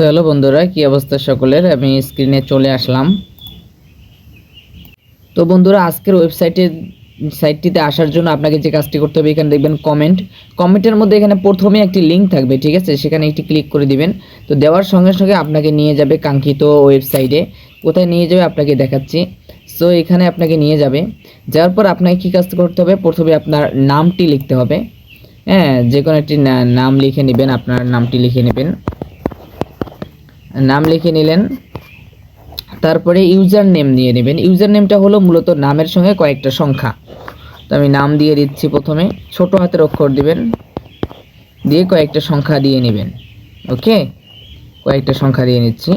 তো হ্যালো বন্ধুরা, কি অবস্থা সকলের? আমি স্ক্রিনে চলে আসলাম। তো বন্ধুরা, আজকের ওয়েবসাইটে সাইটটিতে আসার জন্য আপনাকে যে কাজটি করতে হবে, এখানে দেখবেন কমেন্ট কমেন্টের মধ্যে এখানে প্রথমে একটি লিঙ্ক থাকবে, ঠিক আছে? সেখানে একটি ক্লিক করে দিবেন। তো দেওয়ার সঙ্গে সঙ্গে আপনাকে নিয়ে যাবে কাঙ্ক্ষিত ওয়েবসাইটে কোথায় নিয়ে যাবে আপনাকে দেখাচ্ছি। সো এখানে আপনাকে নিয়ে যাবে। যাওয়ার পর আপনাকে কী কাজ করতে হবে? প্রথমে আপনার নামটি লিখতে হবে। হ্যাঁ যে কোনো একটি নাম লিখে নেবেন, আপনার নামটি লিখে নেবেন। নাম লিখে নিলেন। তারপরে ইউজার নেম দিয়ে নেবেন। ইউজার নেমটা হলো মূলত নামের সঙ্গে কয়েকটা সংখ্যা। তো আমি নাম দিয়ে দিচ্ছি প্রথমে। ছোট হাতের অক্ষর দিবেন। দিয়ে কয়েকটা সংখ্যা দিয়ে নেবেন। ওকে কয়েকটা সংখ্যা দিয়ে নিচ্ছি।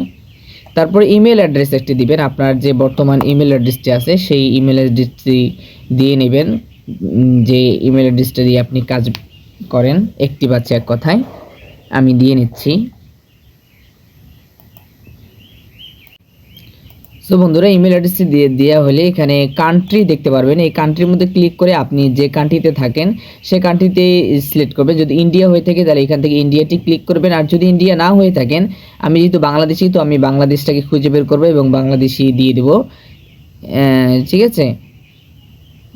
তারপরে ইমেল অ্যাড্রেস একটি দিবেন। আপনার যে বর্তমান ইমেল অ্যাড্রেসটি আছে, সেই ইমেল অ্যাড্রেসটি দিয়ে নেবেন। যে ইমেল অ্যাড্রেসটা দিয়ে আপনি কাজ করেন একটি বাচ্চা এক কথায়, আমি দিয়ে নিচ্ছি। সো বন্ধুরা ইমেল অ্যাড্রেসটি দিয়ে দেওয়া হলে এখানে কান্ট্রি দেখতে পারবেন। এই কান্ট্রির মধ্যে ক্লিক করে আপনি যে কান্ট্রিতে থাকেন, সে কান্ট্রিতে সিলেক্ট করবেন। যদি ইন্ডিয়া হয়ে থাকে, তাহলে এখান থেকে ইন্ডিয়াটি ক্লিক করবেন। আর যদি ইন্ডিয়া না হয়ে থাকেন, আমি যেহেতু বাংলাদেশি, তো আমি বাংলাদেশটাকে খুঁজে বের করব এবং বাংলাদেশি দিয়ে দেবো। ঠিক আছে?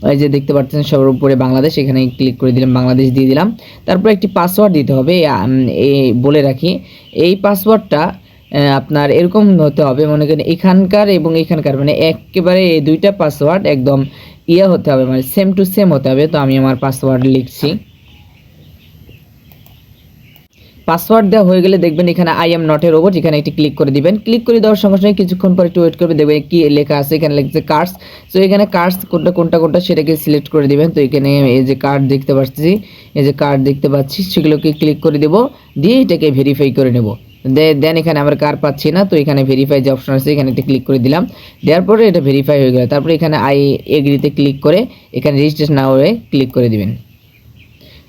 ওই যে দেখতে পাচ্ছেন, সবার উপরে বাংলাদেশ। এখানে ক্লিক করে দিলাম, বাংলাদেশ দিয়ে দিলাম। তারপর একটি পাসওয়ার্ড দিতে হবে। এই বলে রাখি, এই পাসওয়ার্ডটা আপনার এরকম হতে হবে। মনে করেন এখানকার এবং এখানকার মানে একেবারে এই দুইটা পাসওয়ার্ড একদম ইয়ে হতে হবে মানে সেম টু সেম হতে হবে। তো আমি আমার পাসওয়ার্ড লিখছি। পাসওয়ার্ড দেওয়া হয়ে গেলে দেখবেন এখানে আই এম নট এর ওপর এখানে একটি ক্লিক করে দিবেন। ক্লিক করে দেওয়ার সঙ্গে সঙ্গে কিছুক্ষণ পর একটু ওয়েট করবে, দেখবেন কি লেখা আছে। এখানে লেখছে কার্ডস তো এখানে কার্ডস কোনটা কোনটা কোনটা সেটাকে সিলেক্ট করে দিবেন। তো এখানে এই যে কার্ড দেখতে পাচ্ছি, এই যে কার্ড দেখতে পাচ্ছি, সেগুলোকে ক্লিক করে দেব। দিয়ে এটাকে ভেরিফাই করে নেব। দেন এখানে আমরা কার পাচ্ছি না, তো এখানে ভেরিফাই যে অপশন আছে, এখানে ক্লিক করে দিলাম। দেওয়ার পরে এটা ভেরিফাই হয়ে গেল। তারপরে এখানে আই এগ্রিতে ক্লিক করে এখানে রেজিস্ট্রেশন না হয়ে ক্লিক করে দিবেন।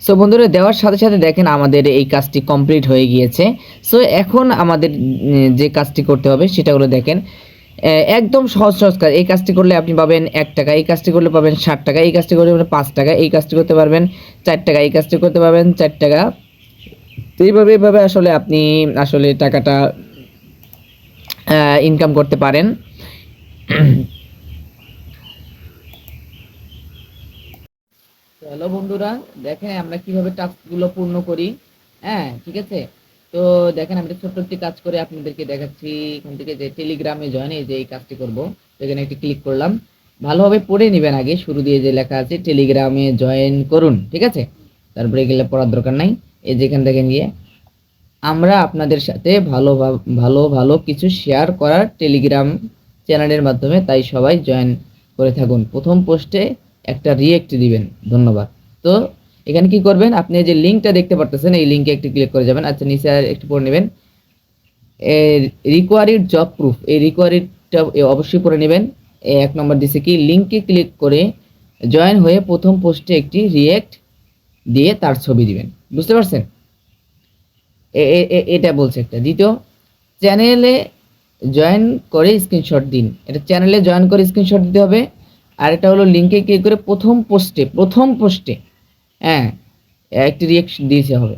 সো বন্ধুরা, দেওয়ার সাথে সাথে দেখেন আমাদের এই কাজটি কমপ্লিট হয়ে গিয়েছে। সো এখন আমাদের যে কাজটি করতে হবে সেটা হলো দেখেন একদম সহজ সহজ কাজ। এই কাজটি করলে আপনি পাবেন এক টাকা, এই কাজটি করলে পাবেন ষাট টাকা, এই কাজটি করলে পাবেন পাঁচ টাকা, এই কাজটি করতে পারবেন চার টাকা, এই কাজটি করতে পারবেন চার টাকা তো এইভাবে এইভাবে আসলে আপনি আসলে টাকাটা ইনকাম করতে পারেন। হ্যালো বন্ধুরা, দেখেন আমরা কীভাবে টাস্কগুলো পূর্ণ করি। হ্যাঁ ঠিক আছে? তো দেখেন, আমি ছোট্ট একটি কাজ করে আপনাদেরকে দেখাচ্ছি। এখান থেকে যে টেলিগ্রামে জয়েন এই যে এই কাজটি করব। এখানে একটি ক্লিক করলাম। ভালোভাবে পড়ে নেবেন আগে। শুরু দিয়ে যে লেখা আছে টেলিগ্রামে জয়েন করুন। ঠিক আছে? তারপরে এগুলো পড়ার দরকার নাই। এই যেখান থেকে গিয়ে আমরা আপনাদের সাথে ভালো ভালো ভালো কিছু শেয়ার করার টেলিগ্রাম চ্যানেলের মাধ্যমে তাই সবাই জয়েন করে থাকুন। প্রথম পোস্টে একটা রিয়েক্ট দিবেন। ধন্যবাদ। তো এখানে কি করবেন? আপনি যে লিঙ্কটা দেখতে পারতেছেন, এই লিঙ্কে একটু ক্লিক করে যাবেন। আচ্ছা নিচে আর একটু পড়ে নেবেন। রিকোয়ারিড জব প্রুফ এই রিকোয়ারিডটা অবশ্যই পড়ে নেবেন। এক নম্বর দিছে কি লিঙ্কে ক্লিক করে জয়েন হয়ে প্রথম পোস্টে একটি রিয়েক্ট দিয়ে তার ছবি দিবেন। বুঝতে পারছেন? এটা বলছে একটা। দ্বিতীয়, চ্যানেলে জয়েন করে স্ক্রিনশট দিন। এটা চ্যানেলে জয়েন করে স্ক্রিনশট দিতে হবে। আর এটা হলো লিঙ্কে ক্লিক করে প্রথম পোস্টে প্রথম পোস্টে হ্যাঁ একটি রিয়েকশন দিতে হবে।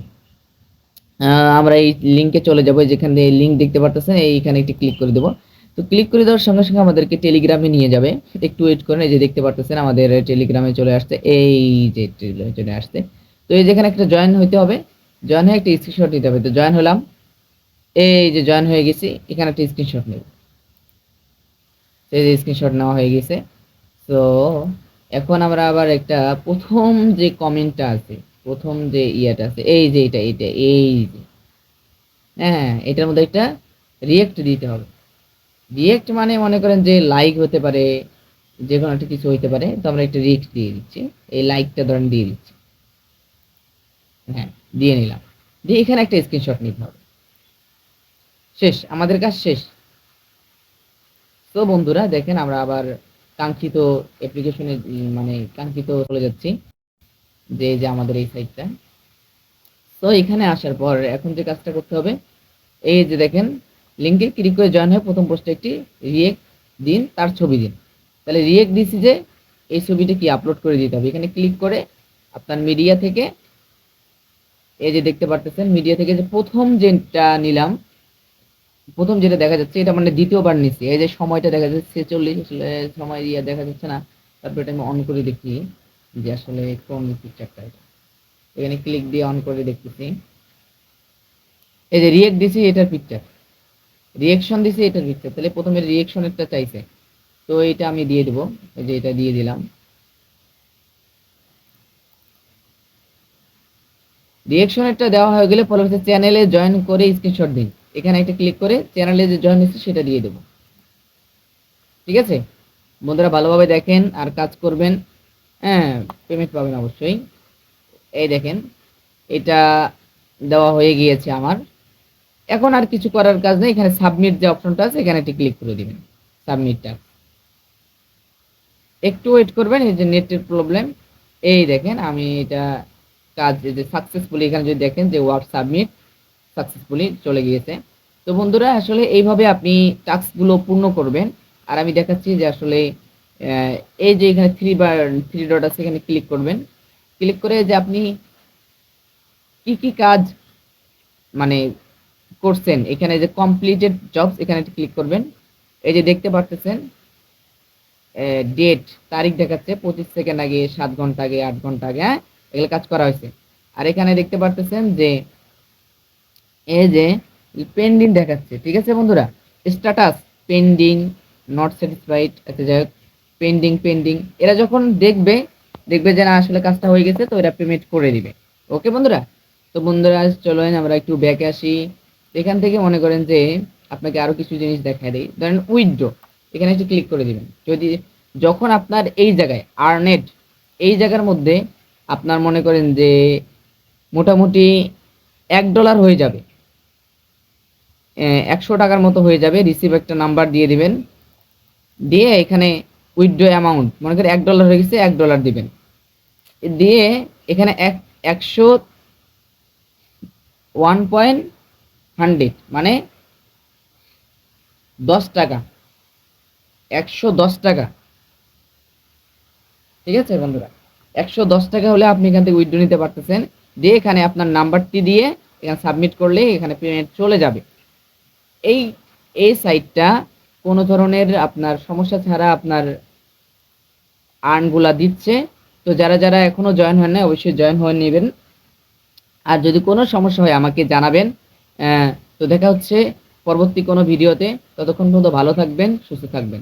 আমরা এই লিঙ্কে চলে যাব। যেখানে লিঙ্ক দেখতে পারতেছেন, এইখানে একটি ক্লিক করে দেবো। তো ক্লিক করে দেওয়ার সঙ্গে সঙ্গে আমাদেরকে টেলিগ্রামে নিয়ে যাবে। একটু ওয়েট করেন, এই যে দেখতে পারতেছেন, আমাদের টেলিগ্রামে চলে আসছে। এই যে চলে আসছে। তো এই যেখানে একটা জয়েন হইতে হবে। জয়েন হয়ে একটা স্ক্রিনশট নিতে হবে। তো জয়েন হলাম। এই যে জয়েন হয়ে গেছি। এখানে একটা স্ক্রিনশট নেব। এই যে স্ক্রিনশট নেওয়া হয়ে গেছে। তো এখন আমরা আবার একটা প্রথম যে কমেন্টটা আছে, প্রথম যে ইয়েটা আছে, এই যে এটা এটা, এই যে। হ্যাঁ এটার মধ্যে একটা রিয়েক্ট দিতে হবে। রিয়েক্ট মানে মনে করেন যে লাইক হতে পারে, যে কোনো একটা কিছু হইতে পারে, তো আমরা একটা রিয়েক্ট দিয়ে দিচ্ছি। এই লাইকটা ধরেন দিয়ে দিচ্ছি। হ্যাঁ দিয়ে নিলাম। দিয়ে এখানে একটা স্ক্রিনশট নিতে হবে। শেষ, আমাদের কাজ শেষ। তো বন্ধুরা, দেখেন আমরা আবার কাঙ্ক্ষিত অ্যাপ্লিকেশনে মানে কাঙ্ক্ষিত চলে যাচ্ছি, যে যে আমাদের এই সাইটটা তো এখানে আসার পর এখন যে কাজটা করতে হবে, এই যে দেখেন লিঙ্কে ক্লিক করে জয়েন হয়ে প্রথম পোস্টে একটি রিয়েক্ট দিন, তার ছবি দিন। তাহলে রিয়েক্ট দিছি যে এই ছবিটা কি আপলোড করে দিতে হবে? এখানে ক্লিক করে আপনার মিডিয়া থেকে এই যে দেখতে পারতেছেন মিডিয়া থেকে যে প্রথম যেটা নিলাম, প্রথম যেটা দেখা যাচ্ছে, এটা মানে দ্বিতীয়বার নিচ্ছি এই যে সময়টা দেখা যাচ্ছে, ছেচল্লিশ আসলে সময় দিয়ে দেখা যাচ্ছে না। তারপর এটা আমি অন করে দেখি যে আসলে কোন পিকচারটা এটা। এখানে ক্লিক দিয়ে অন করে দেখতেছি। এই যে রিয়েক্ট দিছি, এটার পিকচার রিয়েকশন দিছি এটার পিকচার তাহলে প্রথমে রিয়েকশনেরটা চাইছে। তো এটা আমি দিয়ে দেবো। এই যে এটা দিয়ে দিলাম। রিয়েকশনেরটা দেওয়া হয়ে গেলে পরবর্তী চ্যানেলে জয়েন করে স্ক্রিনশট দিন। এখানে একটা ক্লিক করে চ্যানেলে যে জয়েন হচ্ছে সেটা দিয়ে দেবো। ঠিক আছে? বন্ধুরা ভালোভাবে দেখেন আর কাজ করবেন। হ্যাঁ পেমেন্ট পাবেন অবশ্যই। এই দেখেন, এটা দেওয়া হয়ে গিয়েছে আমার। এখন আর কিছু করার কাজ নেই, এখানে সাবমিট যে অপশনটা আছে, এখানে একটি ক্লিক করে দিবেন সাবমিটটা একটু ওয়েট করবেন, এই যে নেটের প্রবলেম এই দেখেন আমি এটা কাজ যে সাকসেসফুলি এখানে যদি দেখেন যে ওয়ার্ক সাবমিট সাকসেসফুলি চলে গিয়েছে। তো বন্ধুরা, আসলে এইভাবে আপনি টাস্কগুলো পূর্ণ করবেন, আর আমি দেখাচ্ছি যে আসলে এই যে এখানে থ্রি বা থ্রি ডট আছে, এখানে ক্লিক করবেন। ক্লিক করে যে আপনি কি কি কাজ মানে করছেন, এখানে যে কমপ্লিটেড জবস এখানে ক্লিক করবেন। এই যে দেখতে পারতেছেন ডেট তারিখ দেখাচ্ছে, পঁচিশ সেকেন্ড আগে, সাত ঘণ্টা আগে, আট ঘণ্টা আগে হ্যাঁ? এগুলো কাজ করা হয়েছে। আর এখানে দেখতে পারতেছেন যে, এই যে পেন্ডিং দেখাচ্ছে, ঠিক আছে বন্ধুরা? স্ট্যাটাস পেন্ডিং নট স্যাটিসফাইড আচ্ছা যাই হোক পেন্ডিং পেন্ডিং এরা যখন দেখবে দেখবে যে না, আসলে কাজটা হয়ে গেছে, তো এরা পেমেন্ট করে দিবে। ওকে বন্ধুরা? তো বন্ধুরা, চলেন, আমরা একটু ব্যাকে আসি। এখান থেকে মনে করেন যে আপনাকে আরও কিছু জিনিস দেখায় দেয় ধরেন উইথড্র এখানে একটু ক্লিক করে দিবেন। যদি যখন আপনার এই জায়গায় আর্নেট এই জায়গার মধ্যে আপনার মনে করেন যে মোটামুটি এক ডলার হয়ে যাবে একশো টাকার মতো হয়ে যাবে রিসিভ একটা নাম্বার দিয়ে দিবেন। দিয়ে এখানে উইথড্র অ্যামাউন্ট মনে করেন এক ডলার হয়ে গেছে, এক ডলার দিবেন। দিয়ে এখানে এক, একশো ওয়ান পয়েন্ট হান্ড্রেড মানে দশ টাকা, একশো দশ টাকা। ঠিক আছে বন্ধুরা? একশো দশ টাকা হলে আপনি এখান থেকে উইথড্র নিতে পারতেছেন। দিয়ে এখানে আপনার নাম্বারটি দিয়ে এখানে সাবমিট করলে এখানে পেমেন্ট চলে যাবে। এই এই সাইটটা কোনো ধরনের আপনার সমস্যা ছাড়া আপনার আর্নগুলা দিচ্ছে। তো যারা যারা এখনও জয়েন হয় না অবশ্যই জয়েন হয়ে নেবেন। আর যদি কোনো সমস্যা হয় আমাকে জানাবেন। তো দেখা হচ্ছে পরবর্তী কোনো ভিডিওতে। ততক্ষণ পর্যন্ত ভালো থাকবেন সুস্থ থাকবেন।